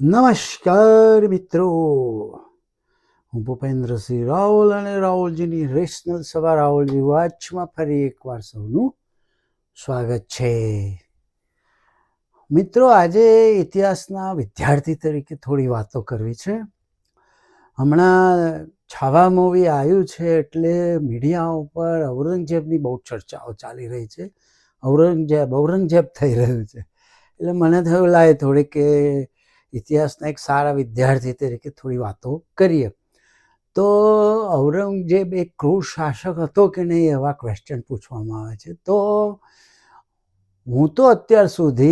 નમસ્કાર મિત્રો. હું ભૂપેન્દ્રસિંહ રાહુલ અને રાહુલજીની રેશનલ સભા રાહુલજી વાચમાં ફરી એકવાર સૌનું સ્વાગત છે. મિત્રો, આજે ઇતિહાસના વિદ્યાર્થી તરીકે થોડી વાતો કરવી છે. હમણાં છાવા મૂવી આવ્યું છે એટલે મીડિયા ઉપર ઔરંગઝેબની બહુ ચર્ચાઓ ચાલી રહી છે. ઔરંગઝેબ ઔરંગઝેબ થઈ રહ્યું છે. એટલે મને થયું લાય થોડી કે ઇતિહાસના એક સારા વિદ્યાર્થી તરીકે થોડી વાતો કરીએ. તો ઔરંગઝેબ એક ક્રૂર શાસક હતો કે નહીં એવા ક્વેશ્ચન પૂછવામાં આવે છે. તો હું તો અત્યાર સુધી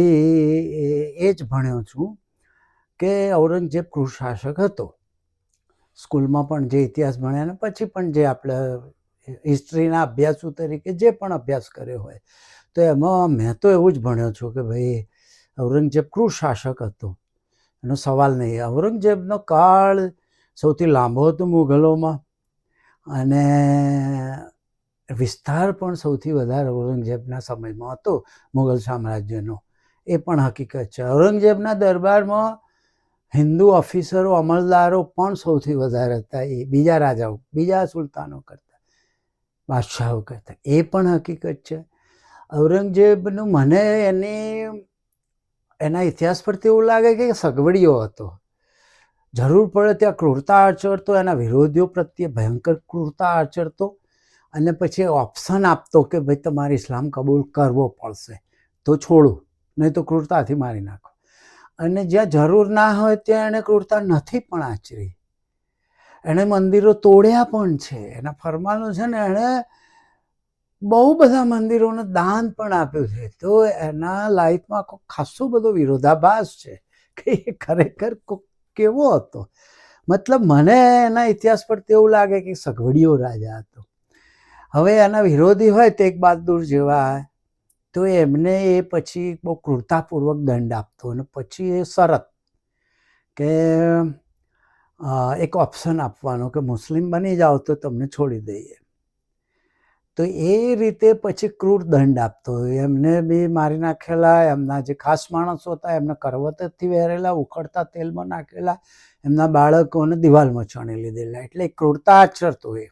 એ- જ ભણ્યો છું કે ઔરંગઝેબ ક્રૂર શાસક હતો. સ્કૂલમાં પણ જે ઇતિહાસ ભણ્યા ને પછી પણ જે આપણે હિસ્ટ્રીના અભ્યાસુ તરીકે જે પણ અભ્યાસ કર્યો હોય. તો એમાં મેં તો એવું જ ભણ્યો છું કે ભાઈ ઔરંગઝેબ ક્રૂર શાસક હતો. એનો સવાલ નહીં. ઔરંગઝેબનો કાળ સૌથી લાંબો હતો મુઘલોમાં અને વિસ્તાર પણ સૌથી વધારે ઔરંગઝેબના સમયમાં હતો, મુઘલ સામ્રાજ્યનો. એ પણ હકીકત છે. ઔરંગઝેબના દરબારમાં હિન્દુ ઓફિસરો, અમલદારો પણ સૌથી વધારે હતા. એ બીજા રાજાઓ, બીજા સુલતાનો કરતા, બાદશાહો કરતા. એ પણ હકીકત છે. ઔરંગઝેબનું મને એની એના ઇતિહાસ પરથી એવું લાગે કે સગવડીયો હતો. જરૂર પડે ત્યાં ક્રૂરતા આચરતો, એના વિરોધીઓ પ્રત્યે ભયંકર ક્રૂરતા આચરતો અને પછી ઓપ્શન આપતો કે ભાઈ તમારે ઇસ્લામ કબૂલ કરવો પડશે. તો છોડું, નહીં તો ક્રૂરતાથી મારી નાખો. અને જ્યાં જરૂર ના હોય ત્યાં એણે ક્રૂરતા નથી પણ આચરી. એણે મંદિરો તોડ્યા પણ છે. એના ફરમાનો છે ને, એણે બહુ બધા મંદિરોને દાન પણ આપ્યું છે. તો એના લાઈફમાં કોઈ ખાસો બધો વિરોધાભાસ છે કે એ ખરેખર કેવો હતો? મતલબ મને એના ઇતિહાસ પર એવું લાગે કે સગવડિયો રાજા હતો. હવે એના વિરોધી હોય તે એક બહાદુર જેવા તો એમને એ પછી બહુ ક્રૂરતાપૂર્વક દંડ આપતો અને પછી એ શરત કે એક ઓપ્શન આપવાનો કે મુસ્લિમ બની જાઓ તો તમને છોડી દઈએ. તો એ રીતે પછી ક્રૂર દંડ આપતો એમને બી મારી નાખેલા, એમના જે ખાસ માણસો હતા, એમને કરવતથી વહેરેલા ઉખડતા તેલમાં નાખેલા, એમના બાળકોને દિવાલમાં ચણી લીધેલા. એટલે ક્રૂરતા આચરતો એ.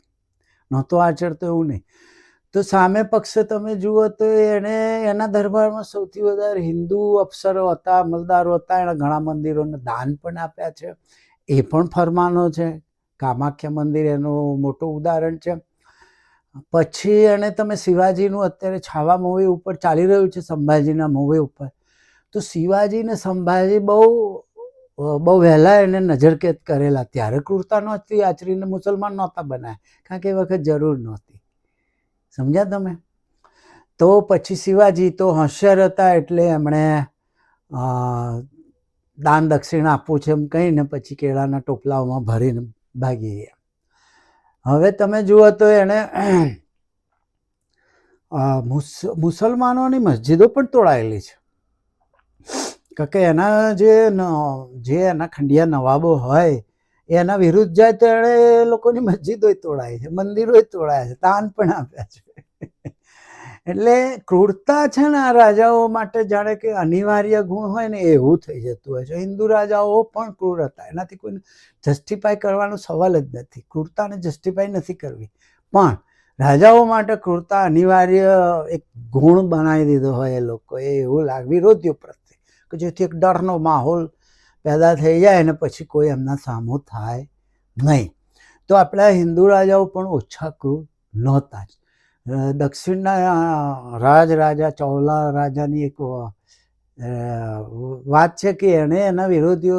નહોતો આચરતો એવું નહીં. તો સામે પક્ષે તમે જુઓ તો એણે એના દરબારમાં સૌથી વધારે હિન્દુ અફસરો હતા, અમલદારો હતા, એણે ઘણા મંદિરોને દાન પણ આપ્યા છે. એ પણ ફરમાનો છે. કામાખ્યા મંદિર એનું મોટું ઉદાહરણ છે. પછી અને તમે શિવાજીનું અત્યારે છાવા મૂવી ઉપર ચાલી રહ્યું છે, સંભાજીના મૂવી ઉપર. તો શિવાજી ને સંભાજી બહુ બહુ વહેલા એને નજરકેદ કરેલા. ત્યારે કુર્તા નહોતી, આચરીને મુસલમાન નહોતા બનાયા. કારણ કે એ વખત જરૂર નહોતી. સમજ્યા તમે? તો પછી શિવાજી તો હોશિયાર હતા એટલે એમણે દાન દક્ષિણા આપવું છે એમ કહીને પછી કેળાના ટોપલાઓમાં ભરીને ભાગી ગયા. હવે તમે જુઓ તો એણે મુસ- મુસલમાનોની મસ્જિદો પણ તોડાયેલી છે. કે એના જે જે એના ખંડિયા નવાબો હોય, એના વિરુદ્ધ જાય તો એણે લોકોની મસ્જિદોય તોડાય છે, મંદિરોય તોડાય છે તાન પણ આપ્યા છે. એટલે ક્રૂરતા છે ને આ રાજાઓ માટે જાણે કે અનિવાર્ય ગુણ હોય ને એવું થઈ જતું હોય છે. હિન્દુ રાજાઓ પણ ક્રૂર હતા. એનાથી કોઈને જસ્ટિફાય કરવાનો સવાલ જ નથી. ક્રૂરતાને જસ્ટિફાય નથી કરવી. પણ રાજાઓ માટે ક્રૂરતા અનિવાર્ય એક ગુણ બનાવી દીધો હોય એ લોકોએ, એવું લાગવી વિરોધીઓ પ્રત્યે કે જેથી એક ડરનો માહોલ પેદા થઈ જાય અને પછી કોઈ એમના સામું થાય નહીં. તો આપણા હિન્દુ રાજાઓ પણ ઓછા ક્રૂર નહોતા જ. દક્ષિણના રાજ રાજા, ચૌલા રાજાની એક વાત છે કે એણે એના વિરોધીઓ,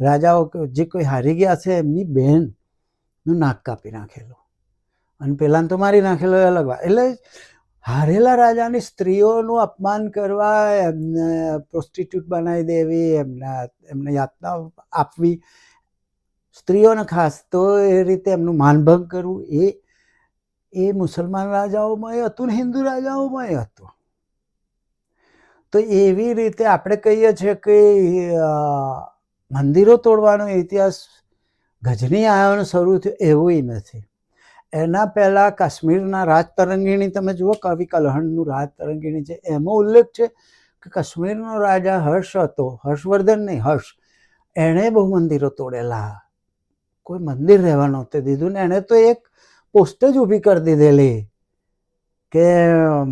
રાજાઓ જે કોઈ હારી ગયા છે, એમની બહેનનું નાક કાપી નાખેલું. અને પહેલાં તો મારી નાખેલો એ અલગ વાત. એટલે હારેલા રાજાની સ્ત્રીઓનું અપમાન કરવા એમને પ્રોસ્ટિટ્યૂટ બનાવી દેવી, એમના, એમને યાતના આપવી. સ્ત્રીઓને ખાસ તો એ રીતે એમનું માનભંગ કરવું એ એ મુસલમાન રાજાઓમાં એ હતું ને હિન્દુ રાજાઓમાં એ હતું. તો એવી રીતે આપણે કહીએ છીએ કે મંદિરો તોડવાનો ઇતિહાસ ગજની આવ્યાનો શરૂ થયો એવું નથી. એના પહેલાં કાશ્મીરના રાજ તરંગીણી, તમે જુઓ કવિ કલહણનું રાજ તરંગીણી છે, એમાં ઉલ્લેખ છે કે કાશ્મીરનો રાજા હર્ષ હતો, હર્ષવર્ધન નહીં, હર્ષ. એણે બહુ મંદિરો તોડેલા. કોઈ મંદિર રહેવા નહોતું દીધું ને એણે તો એક પોસ્ટ જ ઊભી કરી દીધેલી કે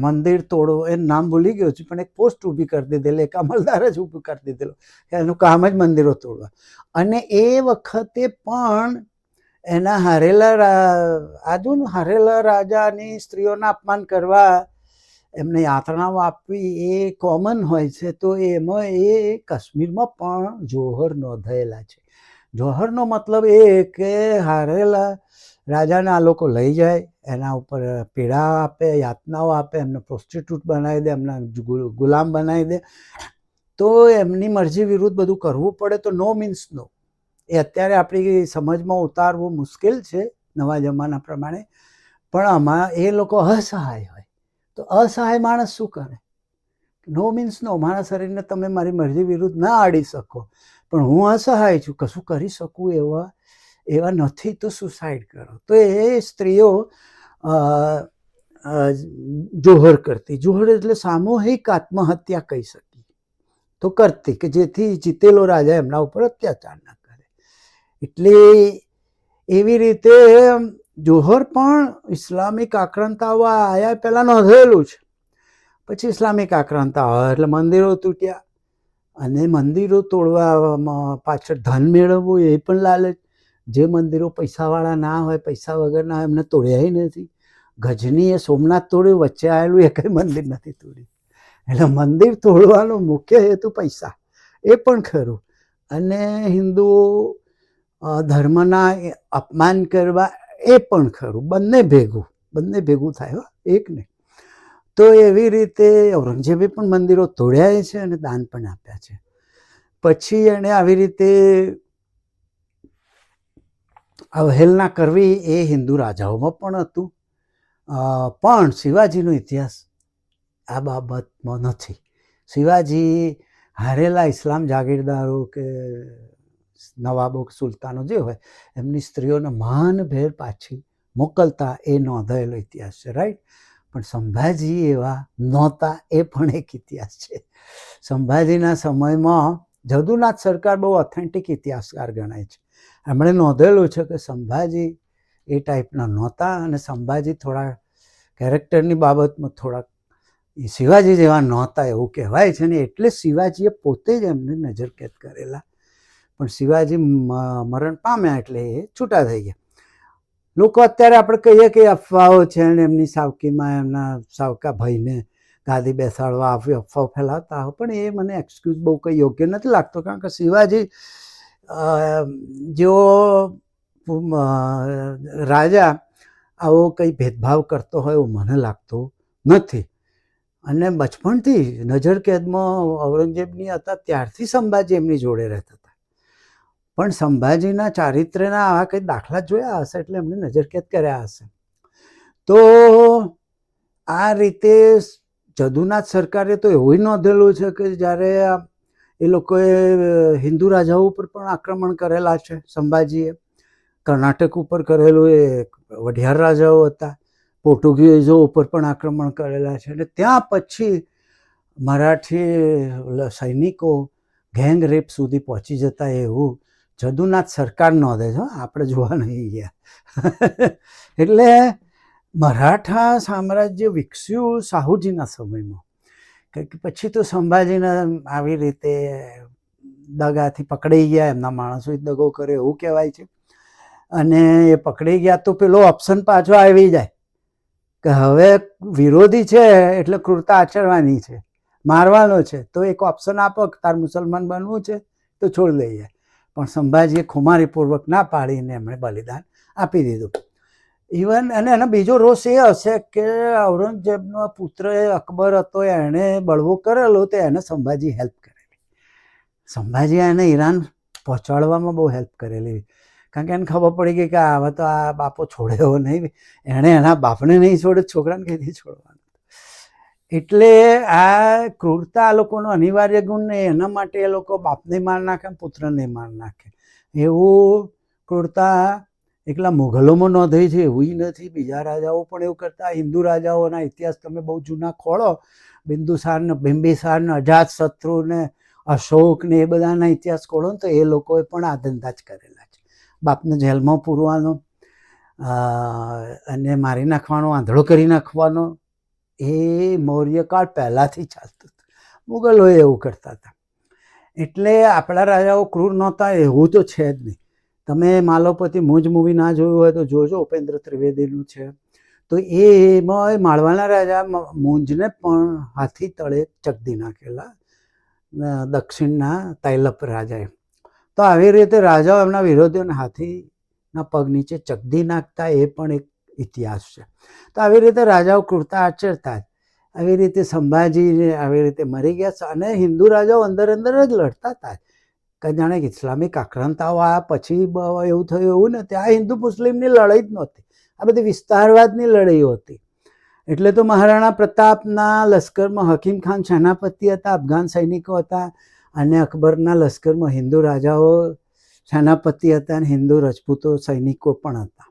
મંદિર તોડો. એ નામ ભૂલી ગયો છું, પણ એક પોસ્ટ ઊભી કરી દીધેલી, એક અમલદાર જ ઊભું કરી દીધેલો એનું કામ જ મંદિરો તોડવા. અને એ વખતે પણ એના હારેલા આજુ હારેલા રાજાની સ્ત્રીઓના અપમાન કરવા એમને યાતનાઓ આપવી એ કોમન હોય છે, તો એમાં એ કાશ્મીરમાં પણ જોહર નોંધાયેલા છે. જોહરનો મતલબ એ કે હારેલા રાજાને આ લોકો લઈ જાય, એના ઉપર પીડા આપે, યાતનાઓ આપે, એમને પ્રોસ્ટિટ્યૂટ બનાવી દે, એમને ગુલામ બનાવી દે. તો એમની મરજી વિરુદ્ધ બધું કરવું પડે તો નો મીન્સ નો એ અત્યારે આપણી સમજમાં ઉતારવું મુશ્કેલ છે નવા જમાના પ્રમાણે. પણ આમાં એ લોકો અસહાય હોય. તો અસહાય માણસ શું કરે? નો મીન્સ નો મારા શરીરને તમે મારી મરજી વિરુદ્ધ ના આડી શકો. પણ હું અસહાય છું. કશું કરી શકું એવા એવા નથી તો સુસાઇડ કરો. તો એ સ્ત્રીઓ જોહર કરતી. જોહર એટલે સામૂહિક આત્મહત્યા કહી શકી. તો કરતી કે જેથી જીતેલો રાજા એમના ઉપર અત્યાચાર ન કરે. એટલે એવી રીતે જોહર પણ ઇસ્લામિક આક્રાંતાઓ આયા પહેલાં નોંધેલું છે. પછી ઇસ્લામિક આક્રંતા આવ્યા એટલે મંદિરો તૂટ્યા. અને મંદિરો તોડવામાં પાછળ ધન મેળવવું એ પણ લાલચ જે મંદિરો પૈસાવાળા ના હોય, પૈસા વગરના હોય, એમને તોડ્યા નથી. ગજનીએ સોમનાથ તોડ્યું, વચ્ચે આવેલું એ કંઈ મંદિર નથી તોડ્યું. એટલે મંદિર તોડવાનો મુખ્ય હેતુ પૈસા. એ પણ ખરું. અને હિન્દુઓ ધર્મના અપમાન કરવા એ પણ ખરું. બંને ભેગું બંને ભેગું થાય એક નહીં તો એવી રીતે ઔરંગઝેબે પણ મંદિરો તોડ્યા છે અને દાન પણ આપ્યા છે. પછી એણે આવી રીતે અવહેલના કરવી એ હિન્દુ રાજાઓમાં પણ હતું. પણ શિવાજીનો ઇતિહાસ આ બાબતમાં નથી. શિવાજી હારેલા ઇસ્લામ જાગીરદારો કે નવાબો સુલતાનો જે હોય, એમની સ્ત્રીઓને માનભેર પાછી મોકલતા એ નોંધાયેલો ઇતિહાસ છે રાઈટ પણ સંભાજી એવા નહોતા, એ પણ એક ઇતિહાસ છે. સંભાજીના સમયમાં જદુનાથ સરકાર બહુ ઓથેન્ટિક ઇતિહાસકાર ગણાય છે. એમણે નોંધેલું છે કે સંભાજી એ ટાઈપના નહોતા અને સંભાજી થોડા કેરેક્ટરની બાબતમાં થોડાક શિવાજી જેવા નહોતા એવું કહેવાય છે ને એટલે શિવાજીએ પોતે જ એમને નજરકેદ કરેલા. પણ શિવાજી મરણ પામ્યા એટલે એ છૂટા થઈ ગયા. લોકો અત્યારે આપણે કહીએ કે અફવાઓ છે અને એમની સાવકીમાં એમના સાવકા ભાઈને ગાદી બેસાડવા આવી અફવાઓ ફેલાવતા હોય, પણ એ મને એક્સક્યુઝ બહુ કંઈ યોગ્ય નથી લાગતો, કારણ કે શિવાજી અ, રાજા આવો કંઈ ભેદભાવ કરતો હોય એવું મને લાગતું નથી. અને બચપણથી નજર કેદમાં ઔરંગઝેબની હતા ત્યારથી સંભાજી એમની જોડે રહેતા હતા. પણ સંભાજીના ચારિત્ર્યના આવા કંઈ દાખલા જોયા હશે એટલે એમને નજરકેદ કર્યા હશે. તો આ રીતે જદુનાથ સરકારે તો એવું નોંધેલું છે કે જ્યારે આ એ લોકોએ હિન્દુ રાજાઓ ઉપર પણ આક્રમણ કરેલા છે. સંભાજીએ કર્ણાટક ઉપર કરેલું એ વઢિયાર રાજાઓ હતા. પોર્ટુગીઝો ઉપર પણ આક્રમણ કરેલા છે. અને ત્યાં પછી મરાઠી સૈનિકો ગેંગ રેપ સુધી પહોંચી જતા એવું જદુનાથ સરકાર નોંધે છે આપણે જોવા નહીં ગયા. એટલે મરાઠા સામ્રાજ્ય વિકસ્યું સાહુજીના સમયમાં. પછી તો સંભાજીને આવી રીતે દગાથી પકડાઈ ગયા એમના માણસોએ દગો કર્યો એવું કહેવાય છે. અને એ પકડાઈ ગયા તો પેલો ઓપ્શન પાછો આવી જાય. કે હવે વિરોધી છે એટલે ક્રૂરતા આચરવાની છે. મારવાનો છે. તો એક ઓપ્શન આપો તાર મુસલમાન બનવું છે તો છોડી દઈએ. પણ સંભાજીએ ખુમારીપૂર્વક ના પાડીને એમણે બલિદાન આપી દીધું. ઇવન અને એનો બીજો રોષ એ હશે કે ઔરંગઝેબનો પુત્ર અકબર હતો, એણે બળવો કરેલો તો એને સંભાજી હેલ્પ કરેલી. સંભાજી એને ઈરાન પહોંચાડવામાં બહુ હેલ્પ કરેલી. કારણ કે એને ખબર પડી ગઈ કે હવે તો આ બાપો છોડ્યો નહીં. એણે એના બાપને નહીં છોડે છોકરાને કઈથી છોડવાનું. એટલે આ ક્રૂરતા આ લોકોનો અનિવાર્ય ગુણ નહીં એના માટે એ લોકો બાપને માર નાખે પુત્રને માર નાખે. એવું ક્રૂરતા એકલા મુઘલોમાં નોંધાઈ છે એવું નથી, બીજા રાજાઓ પણ એવું કરતા. હિન્દુ રાજાઓના ઇતિહાસ તમે બહુ જૂના ખોળો. બિંદુસાર ને બિંબિસાર ને અજાત શત્રુ ને એ બધાના ઇતિહાસ ખોળો ને તો એ લોકોએ પણ આ ધંધા જ કરેલા છે. બાપને જેલમાં પૂરવાનો અને મારી નાખવાનો, આંધળો કરી નાખવાનો, એ મૌર્યકાળ પહેલાંથી ચાલતું હતું. મુગલોએ એવું કરતા હતા. એટલે આપણા રાજાઓ ક્રૂર નહોતા, એવું તો છે જ નહીં. તમે માલવપતિ મુજ મૂવી ના જોયું હોય તો જોજો, ઉપેન્દ્ર ત્રિવેદીનું છે. તો એ એમાં માળવાના રાજા મુંજને પણ હાથી તળે ચકદી નાખેલા દક્ષિણના તૈલપ રાજાએ. તો આવી રીતે રાજાઓ એમના વિરોધીઓને હાથીના પગ નીચે ચકદી નાખતા એ પણ એક ઇતિહાસ છે. તો આવી રીતે રાજાઓ કૃતા આચરતા આવી રીતે સંભાજી આવી રીતે મરી ગયા અને હિન્દુ રાજાઓ અંદર અંદર જ લડતા હતા કે જાણે ઇસ્લામિક આક્રાંતાઓ આવ્યા પછી એવું થયું એવું ને ત્યાં હિન્દુ મુસ્લિમની લડાઈ જ નહોતી. આ બધી વિસ્તારવાદની લડાઈઓ હતી. એટલે તો મહારાણા પ્રતાપના લશ્કરમાં હકીમ ખાન સેનાપતિ હતા, અફઘાન સૈનિકો હતા અને અકબરના લશ્કરમાં હિન્દુ રાજાઓ સેનાપતિ હતા અને હિન્દુ રજપૂતો સૈનિકો પણ હતા.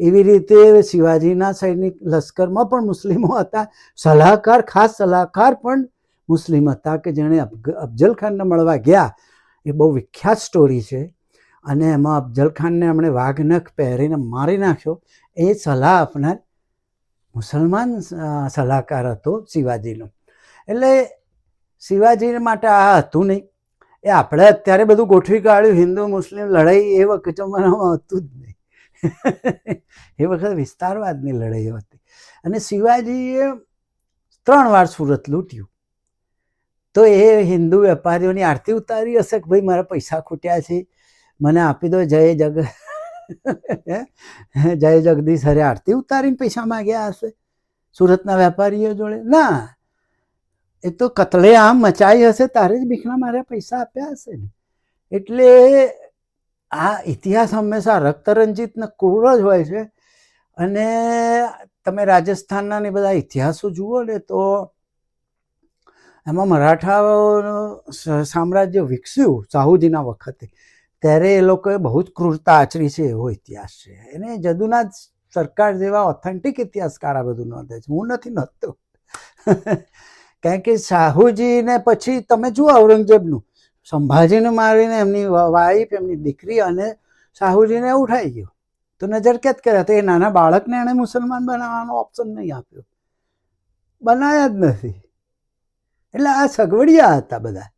એવી રીતે શિવાજીના સૈનિક લશ્કરમાં પણ મુસ્લિમો હતા. સલાહકાર, ખાસ સલાહકાર પણ મુસ્લિમ હતા કે જેણે અફજલ ખાનને મળવા ગયા. એ બહુ વિખ્યાત સ્ટોરી છે. અને એમાં અફજલ ખાનને એમણે વાઘનખ પહેરીને મારી નાખ્યો. એ સલાહ આપનાર મુસલમાન સલાહકાર હતો શિવાજીનો. એટલે શિવાજી માટે આ હતું નહીં. એ આપણે અત્યારે બધું ગોઠવી કાઢ્યું. હિન્દુ, મુસ્લિમ, લડાઈ એ વખત જમાનામાં હતું જ નહીં. એ વખત વિસ્તારવાદની લડાઈઓ હતી. અને શિવાજીએ ત્રણ વાર સુરત લૂંટ્યું. તો એ હિન્દુ વેપારીઓની આરતી ઉતારી હશે કે ભાઈ મારા પૈસા ખૂટ્યા છે? મને આપી દો, જય જગ જય જગદીશ હરે આરતી ઉતારીને પૈસા માગ્યા હશે? સુરતના વેપારીઓ જોડે? ના. એ તો કતલે આમ મચાઈ હશે, તારે જ ભીખના મારે પૈસા આપ્યા હશે ને. એટલે આ ઇતિહાસ હંમેશા રક્તરંજિત ને ક્રૂર જ હોય છે. અને તમે રાજસ્થાનના ને બધા ઇતિહાસો જુઓ ને તો એમાં મરાઠાઓનું સામ્રાજ્ય વિકસ્યું સાહુજીના વખતે. ત્યારે એ લોકોએ બહુ જ ક્રૂરતા આચરી છે એવો ઇતિહાસ છે. એને જદુનાથ સરકાર જેવા ઓથેન્ટિક ઇતિહાસકાર આ બધું નોંધે છે. હું નથી નોંધતો. કારણ કે શાહુજીને પછી તમે જુઓ ઔરંગઝેબનું. સંભાજીને મારીને એમની વાઈફ એમની દીકરી અને સાહુજીને ઉઠાઈ ગયો. તો નજર કેદ કર્યા તો એ નાના બાળકને એણે મુસલમાન બનાવવાનો ઓપ્શન નહીં આપ્યો. બનાવ્યા જ નથી. એટલે આ સગવડિયા હતા બધા.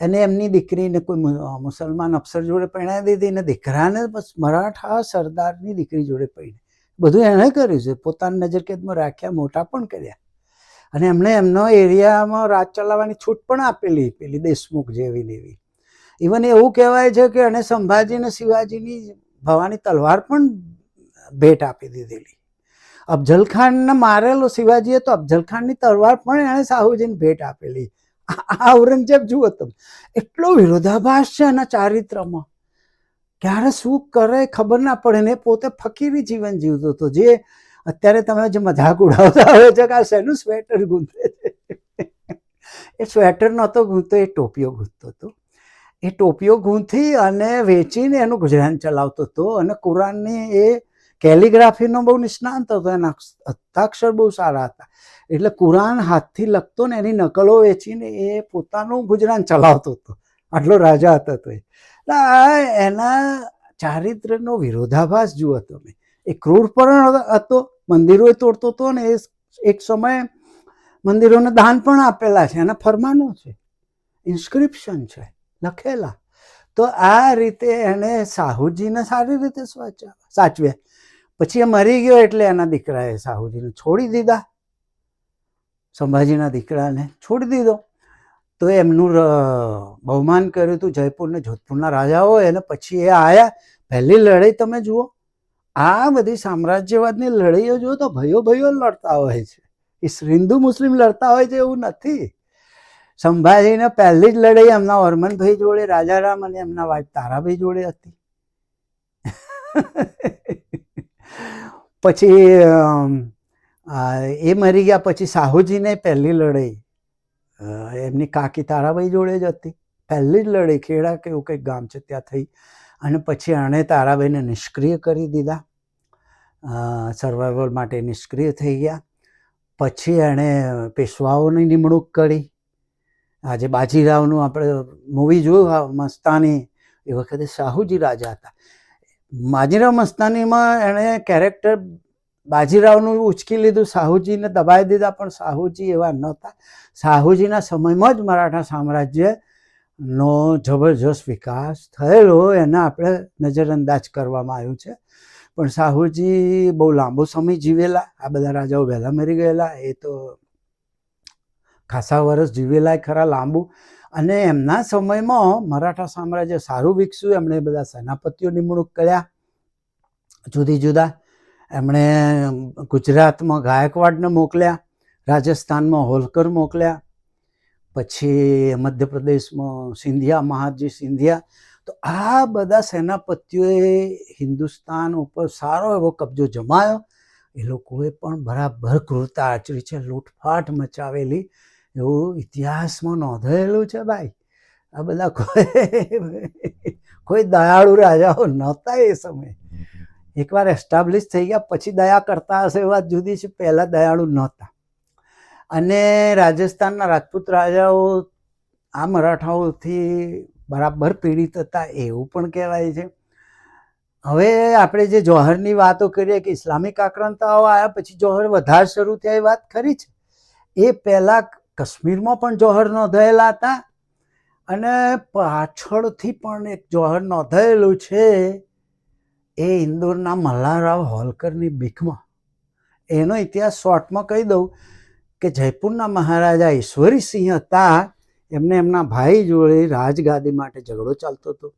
અને એમની દીકરીને કોઈ મુસલમાન અફસર જોડે પરણાવી દીધી ને દીકરાને બસ મરાઠા સરદારની દીકરી જોડે પરણી બધું એણે કર્યું છે. પોતાની નજરકેદમાં રાખ્યા, મોટા પણ કર્યા. અને એમણે એમનો એરિયામાં રાજ ચલાવવાની છૂટ પણ આપેલી, પેલી દેશમુખ જેવી એવી. ઇવન એવું કહેવાય છે કે એણે સંભાજી અને શિવાજીની ભવાની તલવાર પણ ભેટ આપી દીધેલી. અફજલ ખાનને મારેલો શિવાજીએ તો અફઝલખાનની તલવાર પણ એણે સાહુજીને ભેટ આપેલી. આ ઔરંગઝેબ જુઓ તમે, એટલો વિરોધાભાસ છે એના ચારિત્રમાં. ક્યારે શું કરે ખબર ના પડે ને પોતે ફકીરી જીવન જીવતો હતો. જે અત્યારે તમે જે મજાક ઉડાવતા હોય છે કે આ શેનું સ્વેટર ગૂંથે છે? એ સ્વેટર નહોતો ગૂંથતો, એ ટોપીઓ ગૂંથતો હતો. એ ટોપીઓ ગૂંથી અને વેચીને એનું ગુજરાન ચલાવતો હતો અને કુરાનની એ કેલિગ્રાફીનો બહુ નિષ્ણાંત હતો, એના હસ્તાક્ષર બહુ સારા હતા. એટલે કુરાન હાથથી લખતો ને એની નકલો વેચીને એ પોતાનું ગુજરાન ચલાવતો હતો. આટલો રાજા હતો તો એટલે એના ચારિત્રનો વિરોધાભાસ જુઓ તમે. એ ક્રૂર પણ હતો. મંદિરો તોડતો હતો ને એ એક સમયે મંદિરોને દાન પણ આપેલા છે. એના ફરમાનો છે. ઇન્સ્ક્રિપ્શન છે. લખેલા. તો આ રીતે એણે સાહુજીને સારી રીતે સાચવ્યા સાચવ્યા. પછી એ મરી ગયો એટલે એના દીકરાએ સાહુજીને છોડી દીધા. સંભાજીના દીકરાને છોડી દીધો. તો એમનું બહુમાન કર્યું હતું જયપુર ને જોધપુરના રાજાઓ એને પછી એ આવ્યા પહેલી લડાઈ તમે જુઓ. આ બધી સામ્રાજ્યવાદની લડાઈઓ જુઓ તો ભયો ભયો લડતા હોય છે. એ હિન્દુ મુસ્લિમ લડતા હોય છે એવું નથી. સંભાજીને પહેલી જ લડાઈ એમના વર્મનભાઈ જોડે, રાજારામ અને એમના વાઇફ તારાભાઈ જોડે હતી. પછી એ મરી ગયા પછી સાહુજીને પહેલી લડાઈ. એમની કાકી તારાબાઈ જોડે જ હતી. પહેલી જ લડાઈ, ખેડા કે એવું કંઈક ગામ છે ત્યાં થઈ. અને પછી એણે તારાબાઈને નિષ્ક્રિય કરી દીધા. સર્વાઈવલ માટે નિષ્ક્રિય થઈ ગયા. પછી એણે પેશવાઓની નિમણૂક કરી. આજે બાજીરાવનું આપણે મૂવી જોયું મસ્તાની. એ વખતે શાહુજી રાજા હતા. બાજીરાવ મસ્તાનીમાં એણે કેરેક્ટર બાજીરાવનું ઉચકી લીધું સાહુજીને દબાઈ દીધા, પણ સાહુજી એવા નહોતા. સાહુજીના સમયમાં જ મરાઠા સામ્રાજ્યનો જબરજસ્ત વિકાસ થયેલો, એને આપણે નજરઅંદાજ કરવામાં આવ્યું છે. પણ સાહુજી બહુ લાંબો સમય જીવેલા, આ બધા રાજાઓ વહેલા મરી ગયેલા, એ તો ખાસા વર્ષ જીવેલા ખરા લાંબુ. અને એમના સમયમાં મરાઠા સામ્રાજ્ય સારું વિકસ્યું. એમણે બધા સેનાપતિઓ નિમણૂક કર્યા. જુદી જુદા એમણે ગુજરાતમાં ગાયકવાડને મોકલ્યા, રાજસ્થાનમાં હોલકર મોકલ્યા, પછી મધ્યપ્રદેશમાં સિંધિયા, મહાજી સિંધિયા. તો આ બધા સેનાપતિઓએ હિન્દુસ્તાન ઉપર સારો એવો કબજો જમાયો. એ લોકોએ પણ બરાબર ક્રૂરતા આચરી છે, લૂંટફાટ મચાવેલી. એવું ઇતિહાસમાં નોંધાયેલું છે ભાઈ? આ બધા કોઈ કોઈ દયાળુ રાજાઓ નહોતા એ સમયે. એકવાર એસ્ટાબ્લિશ થઈ ગયા, પછી દયા કરતા હશે એ વાત જુદી છે, પહેલાં દયાળુ નહોતા. અને રાજસ્થાનના રાજપૂત રાજાઓ આ મરાઠાઓથી બરાબર પીડિત હતા એવું પણ કહેવાય છે. હવે આપણે જે જોહરની વાતો કરીએ કે ઇસ્લામિક આક્રાંતાઓ આવ્યા પછી જોહર વધારે શરૂ થયા એ વાત ખરી છે. એ પહેલાં કાશ્મીરમાં પણ જોહર નોંધાયેલા હતા અને પાછળથી પણ એક જોહર નોંધાયેલું છે એ ઇન્દોરના મલ્હારાવ હોલકરની બીકમાં એનો ઇતિહાસ શોર્ટમાં કહી દઉં કે જયપુરના મહારાજા ઈશ્વરીસિંહ હતા. એમને એમના ભાઈ જોડે રાજગાદી માટે ઝઘડો ચાલતો હતો.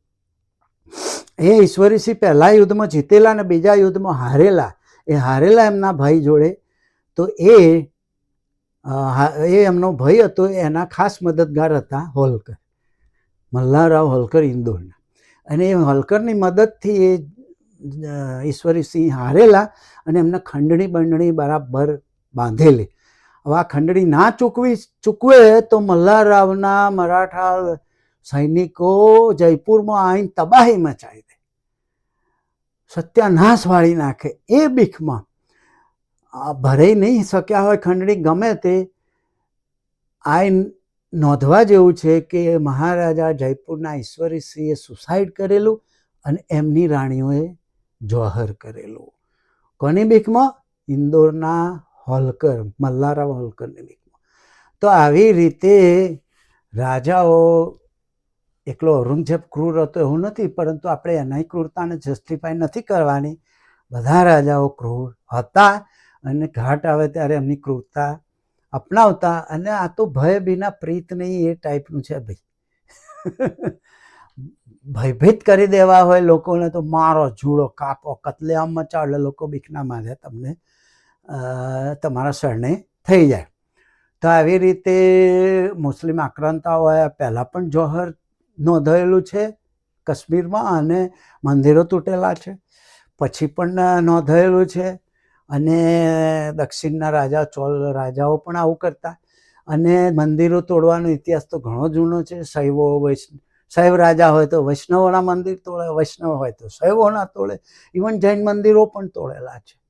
એ ઈશ્વરીસિંહ પહેલા યુદ્ધમાં જીતેલા અને બીજા યુદ્ધમાં હારેલા. એ હારેલા એમના ભાઈ જોડે. તો એ એ એમનો ભય હતો એના ખાસ મદદગાર હતા હોલકર મલ્હારાવ હોલકર ઇન્દોરના. અને એ હોલકરની મદદથી એ ઈશ્વરીસિંહ હારેલા અને એમને ખંડણી બંડણી બરાબર બાંધેલી. હવે આ ખંડણી ના ચૂકવી, ચૂકવે તો મલ્હારરાવના મરાઠા સૈનિકો જયપુરમાં આવીને તબાહી મચાવી દે. સત્યાનાશ વાળી નાખે એ બીખમાં ભરાઈ નહીં, શક્યા હોય ખંડણી ગમે તે. આ નોંધવા જેવું છે કે મહારાજા જયપુરના ઈશ્વરીસિંહે સુસાઇડ કરેલું અને એમની રાણીઓએ જોહર કરેલું. કોની બીકમાં? ઇન્દોરના હોલકર, મલ્લારામ હોલકરની બીકમાં. તો આવી રીતે રાજાઓ, એકલો ઔરંગઝેબ ક્રૂર હતો એવું નથી, પરંતુ આપણે એનાય ક્રૂરતાને જસ્ટિફાઈ નથી કરવાની. બધા રાજાઓ ક્રૂર હતા. અને ઘાટ આવે ત્યારે એમની ક્રૂરતા અપનાવતા અને આ તો ભય વિના પ્રીત નહીં એ ટાઈપનું છે ભાઈ. ભયભીત કરી દેવા હોય લોકોને તો મારો જુડો કાપો કતલેઆમ મચાવો એટલે લોકો બીકના મારે તમને તમારા શરણે થઈ જાય. તો આવી રીતે મુસ્લિમ આક્રાંતાઓ પહેલાં પણ જોહર નોંધાયેલું છે કાશ્મીરમાં અને મંદિરો તૂટેલા છે. પછી પણ નોંધાયેલું છે. અને દક્ષિણના રાજા, ચોલ રાજાઓ પણ આવું કરતા. અને મંદિરો તોડવાનો ઇતિહાસ તો ઘણો જૂનો છે. શૈવો વૈષ્ણવ શૈવ રાજા હોય તો વૈષ્ણવોના મંદિર તોડે, વૈષ્ણવ હોય તો શૈવોના તોડે. ઇવન જૈન મંદિરો પણ તોડેલા છે.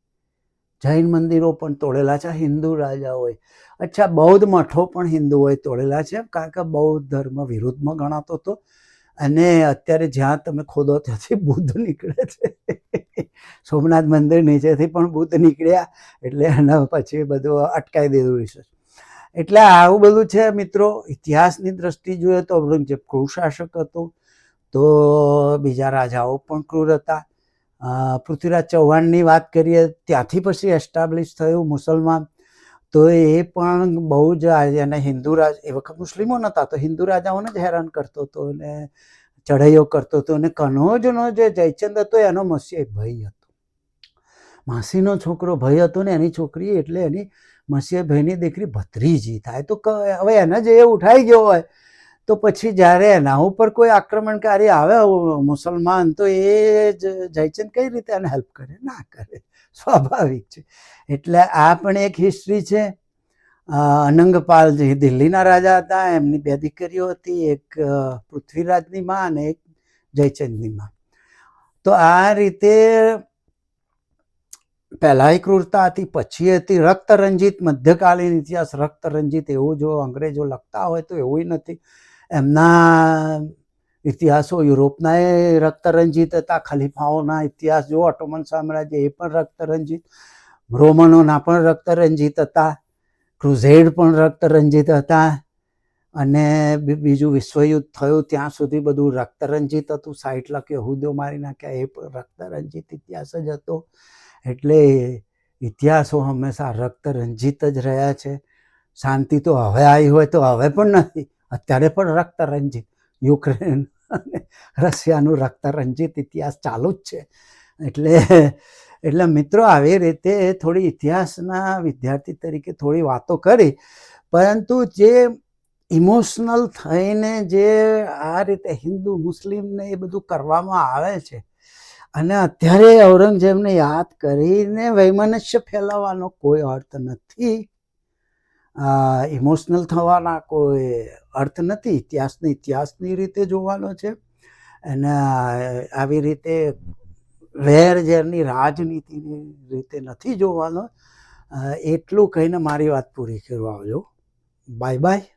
જૈન મંદિરો પણ તોડેલા છે. હિન્દુ રાજા હોય. અચ્છા, બૌદ્ધ મઠો પણ હિન્દુઓએ તોડેલા છે. કારણ કે બૌદ્ધ ધર્મ વિરુદ્ધમાં ગણાતો હતો. અને અત્યારે જ્યાં તમે ખોદો ત્યાંથી બુદ્ધ નીકળે છે. સોમનાથ મંદિર નીચેથી પણ બુદ્ધ નીકળ્યા એટલે એના પછી બધું અટકાવી દીધું છે એટલે આવું બધું છે મિત્રો. ઇતિહાસની દ્રષ્ટિ જોઈએ તો ઔરંગઝેબ ક્રૂર શાસક હતો. તો બીજા રાજાઓ પણ ક્રૂર હતા. પૃથ્વીરાજ ચૌહાણની વાત કરીએ ત્યાંથી પછી એસ્ટાબ્લિશ થયું મુસલમાન. તો એ પણ બહુ જ અને હિન્દુ રાજ, એ વખત મુસ્લિમો નહોતા તો હિન્દુ રાજાઓને જ હેરાન કરતો હતો અને ચઢાઈઓ કરતો હતો અને કનોજનો જે જયચંદ હતો એનો મસીહ ભાઈ હતો. માસીનો છોકરો ભાઈ હતો ને, એની છોકરી એટલે એની મસીહ ભાઈની દીકરી ભત્રીજી થાય. તો હવે એને જે ઉઠાઈ ગયો હોય. તો પછી જ્યારે એના ઉપર કોઈ આક્રમણકારી આવે મુસલમાન, તો એ જ જયચંદ કઈ રીતે એને હેલ્પ કરે? ના કરે. સ્વાભાવિક છે. એટલે આ પણ એક હિસ્ટ્રી છે. અનંગપાલ જે દિલ્હીના રાજા હતા, એમની બે દીકરીઓ હતી, એક પૃથ્વીરાજની માં અને એક જયચંદની માં. તો આ રીતે પહેલાંય ક્રૂરતા હતી, પછી હતી રક્તરંજિત, મધ્યકાલીન ઇતિહાસ રક્તરંજિત, એવું જો અંગ્રેજો લખતા હોય તો એવું નથી. એમના ઇતિહાસો યુરોપના એ રક્તરંજિત હતા, ખલીફાઓના ઇતિહાસ જો ઓટોમન સામ્રાજ્ય એ પણ રક્તરંજિત, રોમનોના પણ રક્તરંજિત હતા, ક્રુઝેડ પણ રક્તરંજિત હતા અને બીજું વિશ્વયુદ્ધ થયું, ત્યાં સુધી બધું રક્તરંજિત હતું સાઠ લાખ યહૂદીઓ મારી નાખ્યા, એ પણ રક્તરંજિત ઇતિહાસ જ હતો. એટલે ઇતિહાસો હંમેશા રક્તરંજિત જ રહ્યા છે. શાંતિ તો હવે આવી હોય તો હવે પણ નથી, અત્યારે પણ રક્તરંજિત, યુક્રેન અને રશિયાનું રક્તરંજિત ઇતિહાસ ચાલુ જ છે. એટલે એટલે મિત્રો આવી રીતે થોડી ઇતિહાસના વિદ્યાર્થી તરીકે થોડી વાતો કરી, પરંતુ જે ઇમોશનલ થઈને જે આ રીતે હિન્દુ મુસ્લિમને એ બધું કરવામાં આવે છે, અને અત્યારે ઔરંગઝેબને યાદ કરીને વૈમનસ્ય ફેલાવવાનો કોઈ અર્થ નથી ઇમોશનલ થવાના કોઈ અર્થ નથી ઇતિહાસને ઇતિહાસની રીતે જોવાનો છે. અને આવી રીતે વેર ઝેરની રાજનીતિની રીતે નથી જોવાનો. એટલું કહીને મારી વાત પૂરી કરવા આવજો. Bye bye.